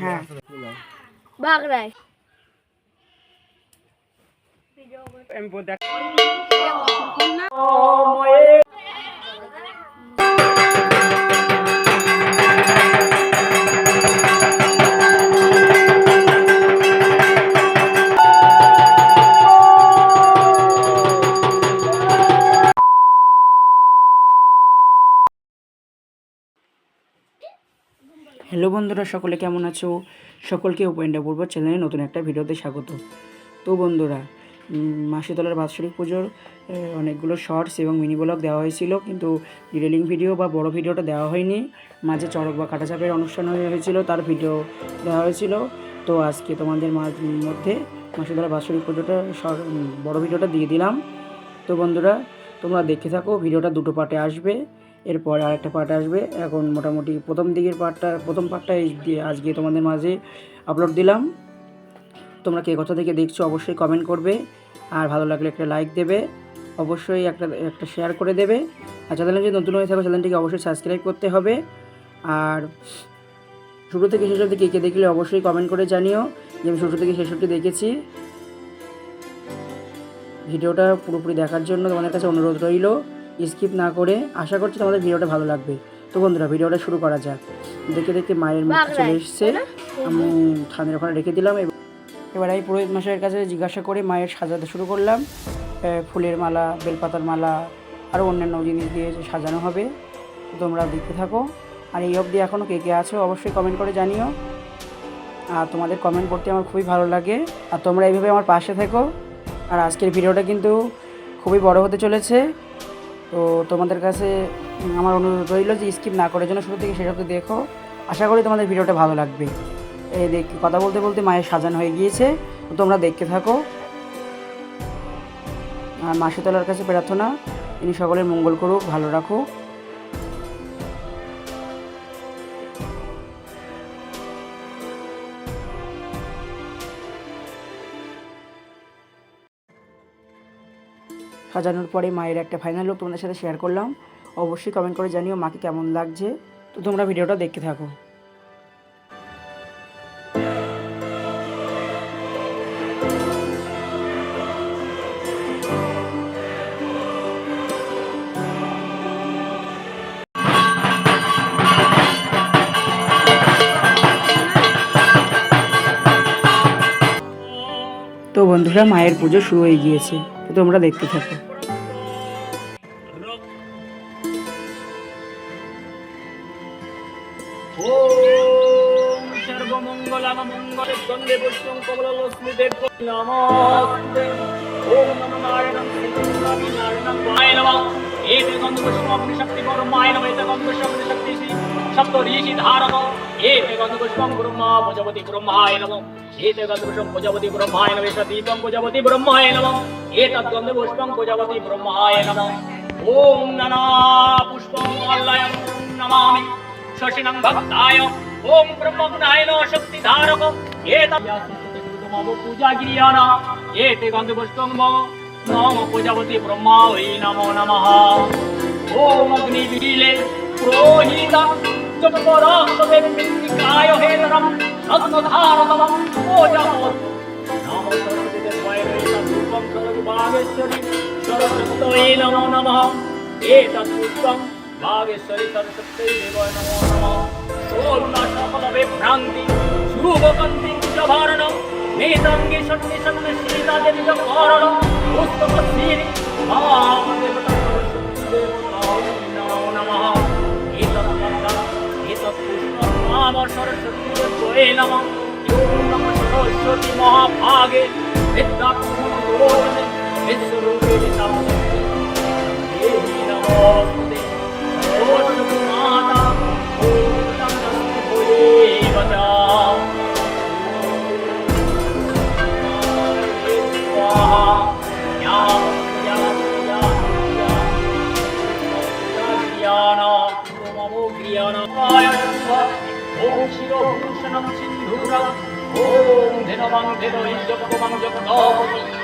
হ্যাঁ। বাগড়ায় হ্যালো বন্ধুরা, সকলে কেমন আছো? সকলকে উপেন্ডা পূর্ব চ্যানেলে নতুন একটা ভিডিওতে স্বাগত। তো বন্ধুরা মাসিতলার বাৎসরিক পুজোর অনেকগুলো শর্টস এবং মিনি ব্লগ দেওয়া হয়েছিল, কিন্তু ডিটেলিং ভিডিও বা বড় ভিডিওটা দেওয়া হয়নি। মাঝে চড়ক বা কাটাচাপের অনুষ্ঠান হয়ে- হয়েছিল, তার ভিডিও দেওয়া হয়েছিল। তো আজকে তোমাদের মধ্যে মাসিতলার বাৎসরিক পুজোটা শর্ট- বড় ভিডিওটা দিয়ে দিলাম। তো বন্ধুরা, তোমরা দেখে থাকো, ভিডিওটা দুটো পার্টে আসবে। এরপরে আরেকটা পার্ট আসবে। এখন মোটামুটি প্রথম দিকের পার্টটা প্রথম পার্টটা আজকে তোমাদের মাঝে আপলোড দিলাম। তোমরা কে কোথা থেকে দেখছ অবশ্যই কমেন্ট করবে। আর ভালো লাগলে একটা লাইক দেবে। অবশ্যই একটা একটা শেয়ার করে দেবে। আর চ্যানেলে যদি নতুন হয়ে থাকো চ্যানেলটিকে অবশ্যই সাবস্ক্রাইব করতে হবে। আর শুরু থেকে শেষ অবধি কে কে দেখলে অবশ্যই কমেন্ট করে জানিও। যে আমি শুরু থেকে শেষ অবধি দেখেছি। ভিডিওটা পুরোপুরি দেখার জন্য তোমাদের কাছে অনুরোধ রইল। স্কিপ না করে আশা করছি তোমাদের ভিডিওটা ভালো লাগবে। তো বন্ধুরা ভিডিওটা শুরু করা যাক। দেখে দেখতে মায়ের মুখ চলে এসছে। আমি থানের ওখানে রেখে দিলাম। এবার- এবার আমি পুরোহিত মশাইয়ের কাছে জিজ্ঞাসা করে মায়ের সাজাতে শুরু করলাম। ফুলের মালা বেলপাতার মালা আরও অন্যান্য জিনিস দিয়ে সাজানো হবে। তোমরা দেখতে থাকো। আর এই অবধি এখনও কে কে আছো অবশ্যই কমেন্ট করে জানিও। আর তোমাদের কমেন্ট পড়তে আমার খুবই ভালো লাগে। আর তোমরা এইভাবে আমার পাশে থেকো। আর আজকের ভিডিওটা কিন্তু খুবই বড় হতে চলেছে। তো তোমাদের কাছে আমার অনুরোধ রইল যে স্কিপ না করার জন্য শুরু থেকে সেটাকে দেখো। আশা করি তোমাদের ভিডিওটা ভালো লাগবে। এই দেখ, কথা বলতে বলতে মায়ের সাজানো হয়ে গিয়েছে। তো তোমরা দেখতে থাকো। আর মাসিতলার কাছে প্রার্থনা। তিনি সকলের মঙ্গল করুক, ভালো রাখুক। সাজানোর পরে মায়ের একটা ফাইনাল লুক তোমাদের সাথে শেয়ার করলাম। অবশ্যই কমেন্ট করে জানিও মাকে কেমন লাগছে। তো তোমরা ভিডিওটা দেখতে থাকো। তো বন্ধুরা, মায়ের পুজো শুরু হয়ে গিয়েছে। তোমরা দেখতে থাকো। সপ্ত ঋষি ধারক। এতে গন্ধ পুষ্পম ব্রহ্মা প্রজাপতি ব্রহ্মায় নমঃ। এতে গন্ধ পুষ্পম প্রজাপতি ব্রহ্মায় নমঃ। এতে দীপং ব্রহ্মায় নমঃ গন্ধ পুষ্পম প্রজাপতি ব্রহ্মায় নমঃ ওম নানা পুষ্পং অল্লয়ং নমামি শশিনং ভক্তায় ওম ব্রহ্মগুণায় ন শক্তিধারক এতমম পূজা গিরিয়ানা এতে গন্ধপুষ্পং মম নম প্রজাপতি ব্রহ্মা ওই নমো নমঃ ওম অগ্নিবীলে পুরোহিত চপরাক্ষতে মৃত্তিকায় হেতরম সর্বভাগেশ্বরী সরস্বতী নমো নমঃ। এতৎ পুষ্পম ভাগেশ্বরী সরস্বতী দেবায় নমো নমঃ। সোলনা সকল বিভ্রান্তি শুভকান্তি জভারণ নেতাঙ্গে সন্নি সন্নি সীতা দেবী জকরণ পুস্তক শ্রী মাম দেবতা সরস্বতী দেবতায় নমো। নমঃ এতৎ গন্ধা এতৎ Om Dena Vandero Ishya Bhagavan Jagdapati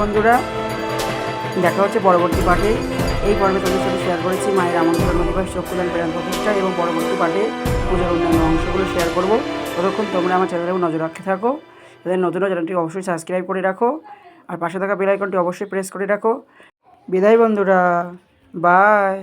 বন্ধুরা। দেখা হচ্ছে পরবর্তী পাঠে। এই পর্বে তোমাদের সাথে শেয়ার করেছি মায়ের আমন্ত্রণ দিবস চক্ষুদান, প্রেরণ, প্রতিষ্ঠা এবং পরবর্তী পাঠে পুজোর অন্যান্য অংশগুলো শেয়ার করব। ততক্ষণ তোমরা আমার চ্যানেলেও নজর রাখতে থাকো। তাদের নতুন চ্যানেলটি অবশ্যই সাবস্ক্রাইব করে রাখো। আর পাশে থাকা বেল আইকনটি অবশ্যই প্রেস করে রাখো। বিদায় বন্ধুরা। বাই